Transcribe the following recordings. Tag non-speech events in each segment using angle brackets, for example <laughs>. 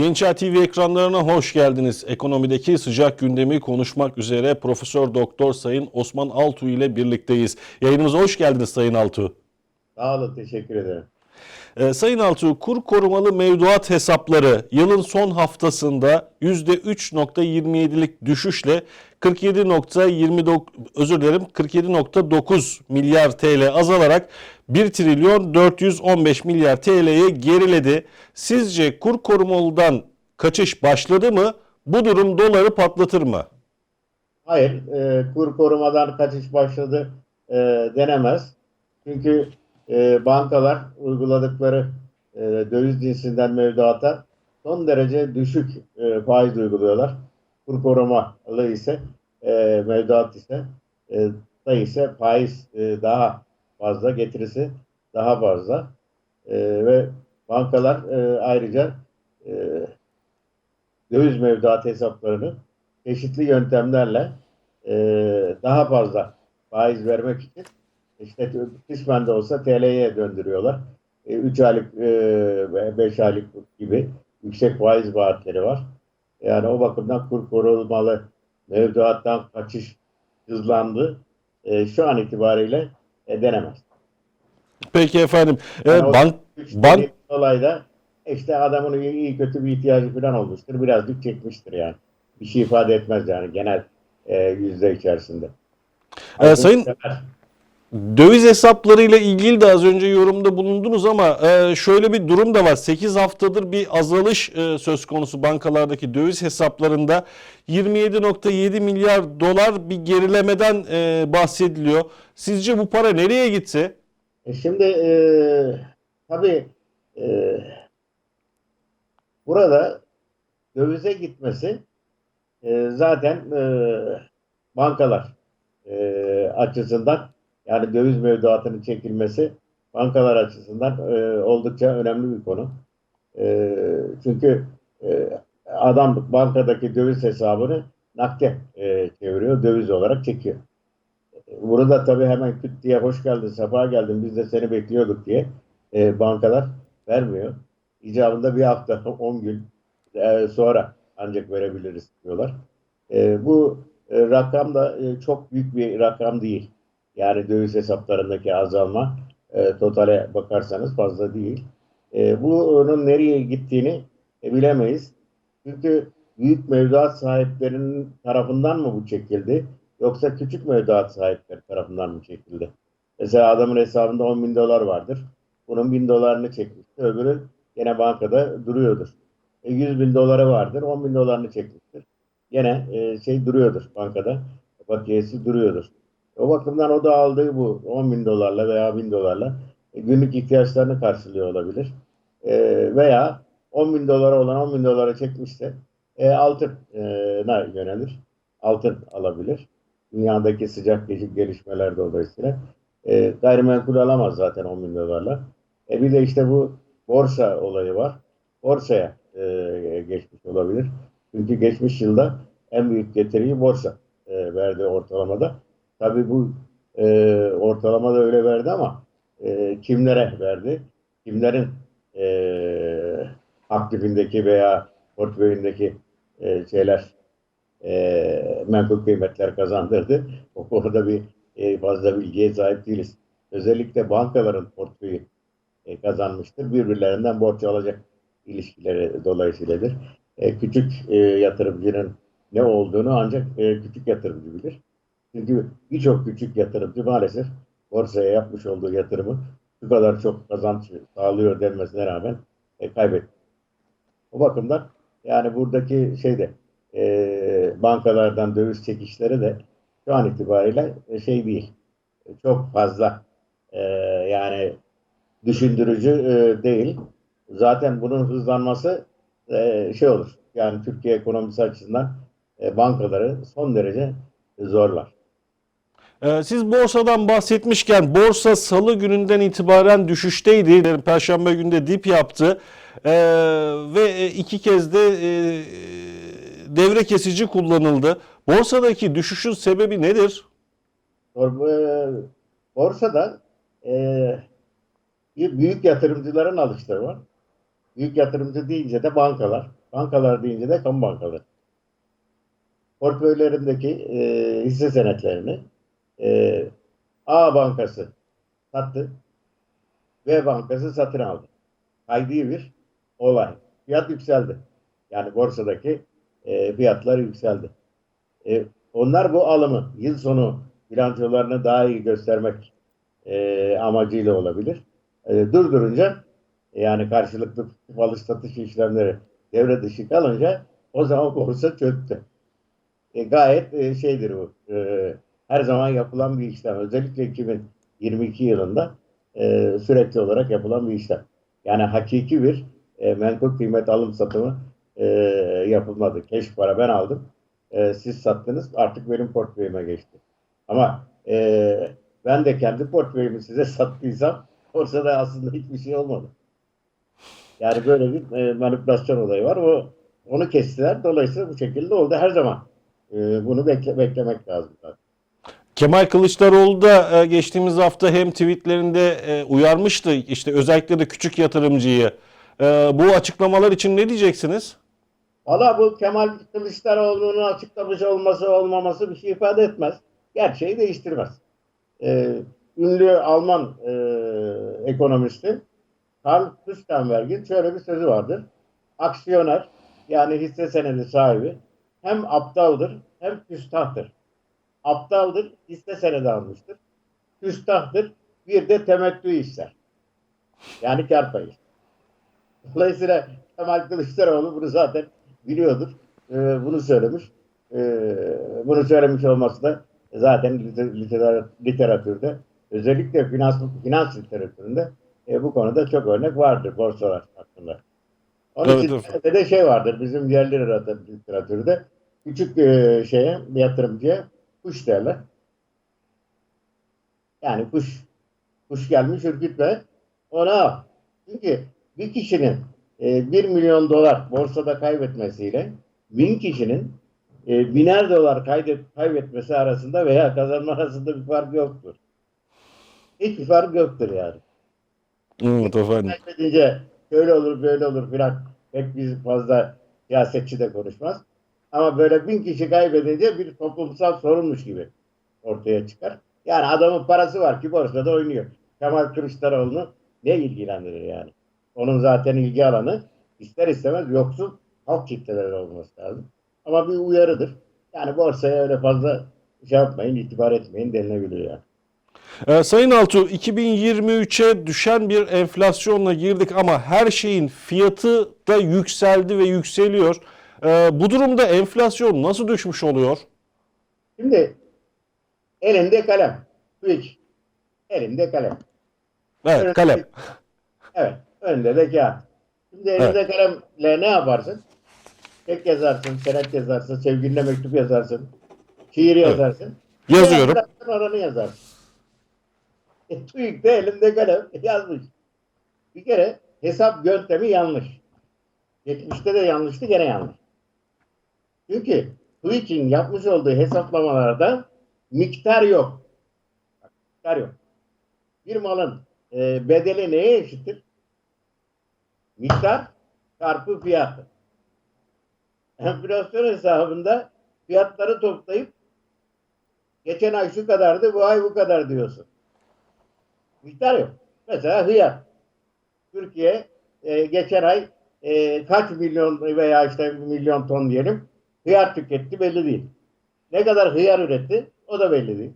Gençler TV ekranlarına hoş geldiniz. Ekonomideki sıcak gündemi konuşmak üzere Profesör Doktor Sayın Osman Altuğ ile birlikteyiz. Yayınımıza hoş geldiniz Sayın Altuğ. Sağ olun, teşekkür ederim. Ee, Sayın Altuğ, kur korumalı mevduat hesapları yılın son haftasında %3.27'lik düşüşle 47.29 özür dilerim 47.9 milyar TL azalarak 1 trilyon 415 milyar TL'ye geriledi. Sizce kur korumalıdan kaçış başladı mı? Bu durum doları patlatır mı? Hayır, e, kur korumadan kaçış başladı e, denemez. Çünkü e, bankalar uyguladıkları e, döviz cinsinden mevduata son derece düşük e, faiz uyguluyorlar. Kur korumalı ise e, mevduat ise e, da ise faiz daha fazla getirisi daha fazla ve bankalar ayrıca döviz mevduat hesaplarını çeşitli yöntemlerle daha fazla faiz vermek için işte kısmen de olsa TL'ye döndürüyorlar. 3 aylık ve 5 aylık gibi yüksek faiz vaatleri var. Yani o bakımdan kur korumalı mevduattan kaçış hızlandı. E, şu an itibariyle e, denemez. Peki efendim. Yani o bank, bank, olayda işte adamın iyi, kötü bir ihtiyacı falan olmuştur. Birazcık çekmiştir yani. Bir şey ifade etmez yani genel e, yüzde içerisinde. Ee, sayın- sefer- Döviz hesaplarıyla ilgili de az önce yorumda bulundunuz ama e, şöyle bir durum da var. 8 haftadır bir azalış e, söz konusu bankalardaki döviz hesaplarında 27.7 milyar dolar bir gerilemeden e, bahsediliyor. Sizce bu para nereye gitti? Şimdi e, tabii e, burada dövize gitmesi e, zaten e, bankalar e, açısından yani döviz mevduatının çekilmesi bankalar açısından e, oldukça önemli bir konu. E, çünkü e, adam bankadaki döviz hesabını nakde e, çeviriyor, döviz olarak çekiyor. Burada tabii hemen küt diye hoş geldin, sefa geldin, biz de seni bekliyorduk diye e, bankalar vermiyor. İcabında bir hafta, <laughs> 10 gün e, sonra ancak verebiliriz diyorlar. E, bu e, rakam da e, çok büyük bir rakam değil. Yani döviz hesaplarındaki azalma e, totale bakarsanız fazla değil. E, bunun nereye gittiğini e, bilemeyiz. Çünkü büyük mevduat sahiplerinin tarafından mı bu çekildi? Yoksa küçük mevduat sahipleri tarafından mı çekildi? Mesela adamın hesabında 10 bin dolar vardır. Bunun bin dolarını çekmiştir. Öbürü yine bankada duruyordur. E, 100 bin doları vardır. 10 bin dolarını çekmiştir. Yine e, şey duruyordur bankada. Bakiyesi duruyordur. O bakımdan o da aldığı bu 10 bin dolarla veya 1000 dolarla e, günlük ihtiyaçlarını karşılıyor olabilir. E, veya 10 bin dolara olan 10 bin dolara çekmişse e, altına yönelir. Altın alabilir. Dünyadaki sıcak gel- gelişmeler dolayısıyla. E, gayrimenkul alamaz zaten 10 bin dolarla. E, bir de işte bu borsa olayı var. Borsaya e, geçmiş olabilir. Çünkü geçmiş yılda en büyük getiriyi borsa e, verdi ortalamada. Tabii bu e, ortalamada öyle verdi ama e, kimlere verdi? Kimlerin e, aktifindeki veya portföyündeki e, şeyler e, menkul kıymetler kazandırdı. O konuda bir e, fazla bilgiye sahip değiliz. Özellikle bankaların portföyü e, kazanmıştır. Birbirlerinden borç alacak ilişkileri dolayısıyladır. E, küçük e, yatırımcının ne olduğunu ancak e, küçük yatırımcı bilir. Çünkü birçok küçük yatırımcı maalesef borsaya yapmış olduğu yatırımı şu kadar çok kazanç sağlıyor denmesine rağmen e, kaybetti. O bakımdan yani buradaki şeyde e, bankalardan döviz çekişleri de şu an itibariyle e, şey değil. E, Çok fazla e, yani düşündürücü e, değil. Zaten bunun hızlanması e, şey olur. Yani Türkiye ekonomisi açısından e, bankaları son derece zorlar. Ee, Siz borsadan bahsetmişken borsa salı gününden itibaren düşüşteydi. Perşembe günde dip yaptı Ee, ve e, iki kez de e, devre kesici kullanıldı. Borsadaki düşüşün sebebi nedir? E, Borsada büyük yatırımcıların alışları var. Büyük yatırımcı deyince de bankalar. bankalar deyince de kamu bankaları. Portföylerindeki e, hisse senetlerini e, A bankası sattı. B bankası satın aldı. Haydi bir olay. Fiyat yükseldi. Yani borsadaki e, fiyatlar yükseldi. E, onlar bu alımı yıl sonu bilançolarını daha iyi göstermek e, amacıyla olabilir. E, durdurunca yani karşılıklı alış satış işlemleri devre dışı kalınca o zaman borsa çöktü. E, gayet e, şeydir bu. E, her zaman yapılan bir işlem. Özellikle 2022 yılında e, sürekli olarak yapılan bir işlem. Yani hakiki bir e, menkul kıymet alım satımı e, yapılmadı. Keş para ben aldım. E, siz sattınız. Artık benim portföyüme geçti. Ama e, ben de kendi portföyümü size <laughs> sattıysam borsada aslında hiçbir şey olmadı. Yani böyle bir e, manipülasyon olayı var. O onu kestiler. Dolayısıyla bu şekilde oldu. Her zaman e, bunu bekle, beklemek lazım. zaten. Kemal Kılıçdaroğlu da e, geçtiğimiz hafta hem tweetlerinde e, uyarmıştı işte özellikle de küçük yatırımcıyı. E, Bu açıklamalar için ne diyeceksiniz? Valla bu Kemal Kılıçdaroğlu'nun açıklamış olması olmaması bir şey ifade etmez. Gerçeği değiştirmez. Ee, ünlü Alman e, ekonomisti Karl Kustenberg'in şöyle bir sözü vardır. Aksiyoner yani hisse senedi sahibi hem aptaldır hem küstahtır. Aptaldır, hisse senedi almıştır. Küstahtır, bir de temettü ister. Yani kar payı. Dolayısıyla Kemal Kılıçdaroğlu bunu zaten biliyordur. Ee, bunu söylemiş. Ee, bunu söylemiş olması da zaten liter- literar- literatürde özellikle finans, finans literatüründe e, bu konuda çok örnek vardır borsalar hakkında. Onun Evet, için evet. de, şey vardır bizim yerli literatür- literatürde küçük e, şeye yatırımcıya kuş derler. Yani kuş kuş gelmiş ürkütme ona. Çünkü bir kişinin e, 1 milyon dolar borsada kaybetmesiyle bin kişinin e, biner dolar kaydet, kaybetmesi arasında veya kazanma arasında bir fark yoktur. Hiçbir fark yoktur yani. Evet efendim. Kaybedince şöyle olur böyle olur filan pek biz fazla siyasetçi de konuşmaz. Ama böyle bin kişi kaybedince bir toplumsal sorunmuş gibi ortaya çıkar. Yani adamın parası var ki borsada oynuyor. Kemal Kılıçdaroğlu'nu ne ilgilendirir yani? Onun zaten ilgi alanı ister istemez yoksul halk kitleleri olması lazım. Ama bir uyarıdır. Yani borsaya öyle fazla şey yapmayın, itibar etmeyin denilebilir yani. Ee, Sayın Altuğ 2023'e düşen bir enflasyonla girdik ama her şeyin fiyatı da yükseldi ve yükseliyor. Ee, Bu durumda enflasyon nasıl düşmüş oluyor? Şimdi elinde kalem. Üç. Elinde kalem. Evet kalem. <laughs> Evet. Önde de kağıt. Şimdi elinde kalemle ne yaparsın? Tek yazarsın, senet yazarsın, sevgiline mektup yazarsın, şiir yazarsın. Yazıyorum. Oranı yazarsın. E, TÜİK de elinde kalem <laughs> yazmış. Bir kere hesap yöntemi yanlış. Geçmişte de yanlıştı, gene yanlış. Çünkü TÜİK'in yapmış olduğu hesaplamalarda miktar yok. Miktar yok. Bir malın e, bedeli neye eşittir? Miktar çarpı fiyatı. Enflasyon hesabında fiyatları toplayıp geçen ay şu kadardı, bu ay bu kadar diyorsun. Miktar yok. Mesela hıyar. Türkiye e, geçen ay e, kaç milyon veya işte milyon ton diyelim hıyar tüketti belli değil. Ne kadar hıyar üretti o da belli değil.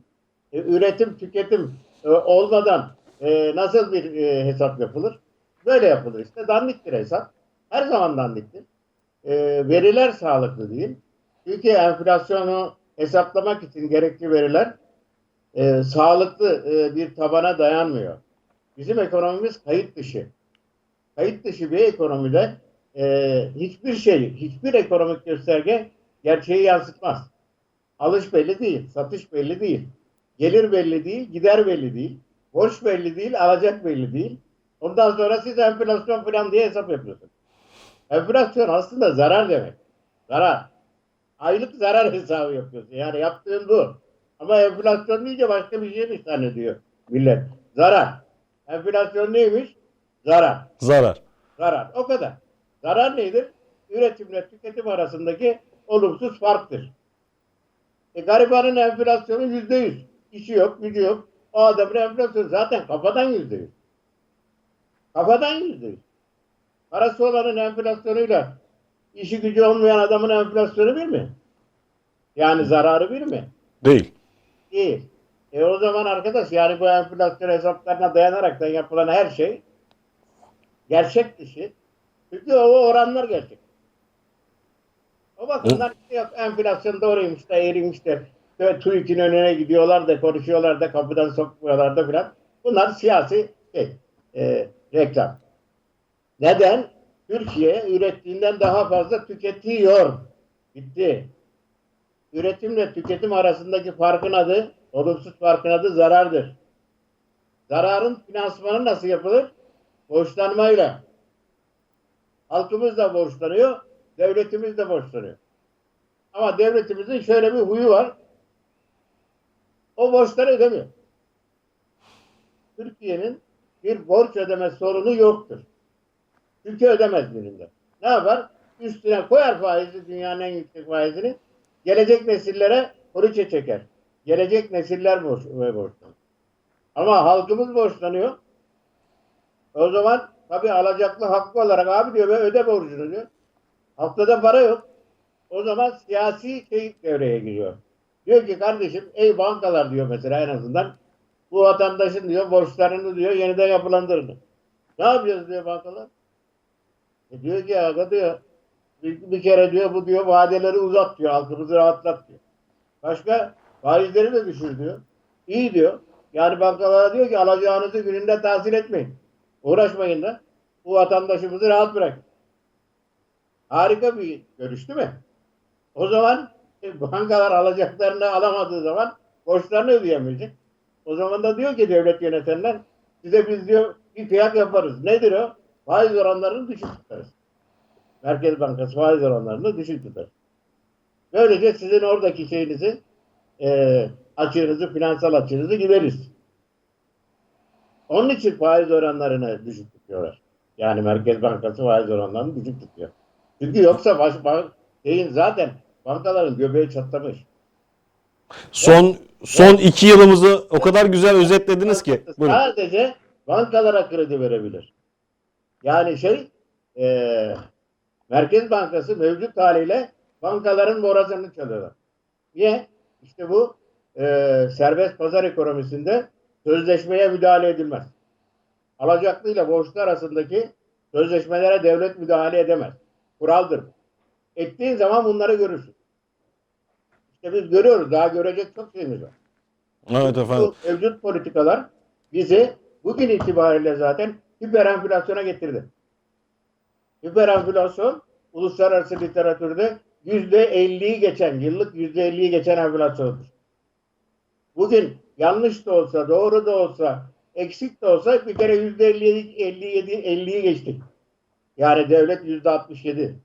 E, üretim tüketim e, olmadan e, nasıl bir e, hesap yapılır? Böyle yapılır işte. Dandiktir hesap. Her zaman dandiktir. E, veriler sağlıklı değil. Çünkü enflasyonu hesaplamak için gerekli veriler e, sağlıklı e, bir tabana dayanmıyor. Bizim ekonomimiz kayıt dışı. Kayıt dışı bir ekonomide e, hiçbir şey, hiçbir ekonomik gösterge gerçeği yansıtmaz. Alış belli değil, satış belli değil, gelir belli değil, gider belli değil, borç belli değil, alacak belli değil. Ondan sonra siz enflasyon falan diye hesap yapıyorsunuz. Enflasyon aslında zarar demek. Zarar. Aylık zarar <laughs> hesabı yapıyorsun. Yani yaptığın bu. Ama enflasyon deyince başka bir şeymiş zannediyor millet. Zarar. Enflasyon neymiş? Zarar. Zarar. Zarar. O kadar. Zarar nedir? üretimle tüketim arasındaki olumsuz farktır. E, garibanın enflasyonu yüzde yüz. İşi yok, gücü yok. O adamın enflasyonu zaten kafadan yüzde yüz. Kafadan yüzde yüz. Parası olanın enflasyonuyla işi gücü olmayan adamın enflasyonu bir mi? Yani zararı bir mi? Değil. Değil. E o zaman arkadaş yani bu enflasyon hesaplarına dayanaraktan yapılan her şey gerçek dışı. Çünkü o oranlar gerçek. O bakımdan işte yok enflasyon doğruymuş da eğriymiş de TÜİK'in önüne gidiyorlar da konuşuyorlar da kapıdan sokmuyorlar da filan. Bunlar siyasi şey, e, reklam. Neden? Türkiye ürettiğinden daha fazla tüketiyor. Bitti. Üretimle tüketim arasındaki farkın adı, olumsuz farkın adı zarardır. Zararın finansmanı nasıl yapılır? Borçlanmayla. Halkımız da borçlanıyor, devletimiz de borçlanıyor. Ama devletimizin şöyle bir huyu var. O borçları ödemiyor. Türkiye'nin bir borç ödeme sorunu yoktur. Ülke ödemez birinde. Ne yapar? Üstüne koyar faizi, dünyanın en yüksek faizini. Gelecek nesillere poliçe çeker. Gelecek nesiller borç, borçlanır. Ama halkımız borçlanıyor. O zaman tabii alacaklı hakkı olarak abi diyor ve öde borcunu diyor. Haftada para yok. O zaman siyasi şey devreye giriyor. Diyor ki kardeşim ey bankalar diyor mesela en azından bu vatandaşın diyor borçlarını diyor yeniden yapılandırın. Ne yapacağız diyor bankalar? E diyor ki aga diyor bir, bir kere diyor bu diyor vadeleri uzat diyor halkımızı rahatlat diyor. Başka faizleri de düşür diyor. İyi diyor. Yani bankalara diyor ki alacağınızı gününde tahsil etmeyin. Uğraşmayın da bu vatandaşımızı rahat bırakın. Harika bir görüş değil mi? O zaman e, bankalar alacaklarını alamadığı zaman borçlarını ödeyemeyecek. O zaman da diyor ki devlet yönetenler size biz diyor bir fiyat yaparız. Nedir o? Faiz oranlarını düşük tutarız. Merkez Bankası faiz oranlarını düşük tutar. Böylece sizin oradaki şeyinizi e, açığınızı, finansal açığınızı gideriz. Onun için faiz oranlarını düşük tutuyorlar. Yani Merkez Bankası faiz oranlarını düşük tutuyor. Çünkü yoksa baş, bank, şeyin zaten bankaların göbeği çatlamış. Son son iki yılımızı o kadar güzel özetlediniz ki. <laughs> Buyurun. Sadece bankalara kredi verebilir. Yani şey e, Merkez Bankası mevcut haliyle bankaların borazanını çalıyorlar. Niye? İşte bu e, serbest pazar ekonomisinde sözleşmeye müdahale edilmez. Alacaklıyla borçlu arasındaki sözleşmelere devlet müdahale edemez. Kuraldır. Ettiğin zaman bunları görürsün. İşte biz görüyoruz. Daha görecek çok şeyimiz var. Evet efendim. Bu mevcut politikalar bizi bugün itibariyle zaten hiper enflasyona getirdi. Hiper enflasyon uluslararası literatürde yüzde elliyi geçen, yıllık yüzde elliyi geçen enflasyondur. Bugün yanlış da olsa, doğru da olsa, eksik de olsa bir kere yüzde elli, elli yedi, elliyi geçtik. Yani devlet yüzde altmış yedi.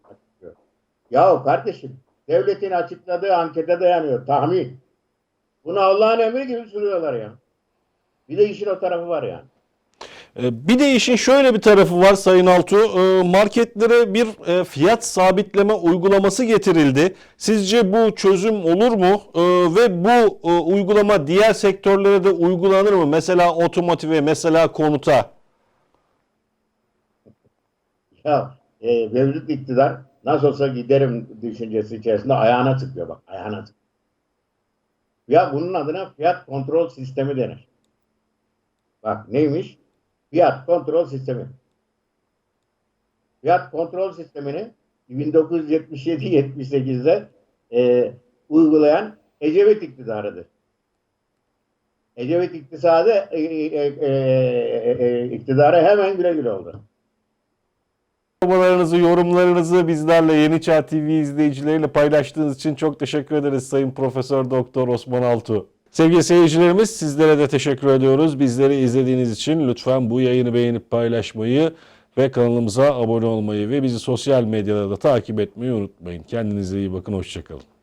Ya kardeşim, devletin açıkladığı ankete dayanıyor, tahmin. Bunu Allah'ın emri gibi sürüyorlar ya. Bir de işin o tarafı var yani. Ee, Bir de işin şöyle bir tarafı var Sayın Altuğ. Ee, Marketlere bir e, fiyat sabitleme uygulaması getirildi. Sizce bu çözüm olur mu? Ee, Ve bu e, uygulama diğer sektörlere de uygulanır mı? Mesela otomotive, mesela konuta. Ya e, mevcut iktidar nasıl olsa giderim düşüncesi içerisinde ayağına tıkıyor bak ayağına tıkıyor. Ya bunun adına fiyat kontrol sistemi denir. Bak neymiş? Fiyat kontrol sistemi. Fiyat kontrol sistemini 1977-78'de e, uygulayan Ecevit iktidarıdır. Ecevit iktisadı e, e, e, e, e, iktidarı hemen güle güle oldu. Yorumlarınızı, yorumlarınızı bizlerle Yeni Çağ TV izleyicileriyle paylaştığınız için çok teşekkür ederiz Sayın Profesör Doktor Osman Altuğ. Sevgili seyircilerimiz sizlere de teşekkür ediyoruz. Bizleri izlediğiniz için lütfen bu yayını beğenip paylaşmayı ve kanalımıza abone olmayı ve bizi sosyal medyada da takip etmeyi unutmayın. Kendinize iyi bakın, hoşçakalın.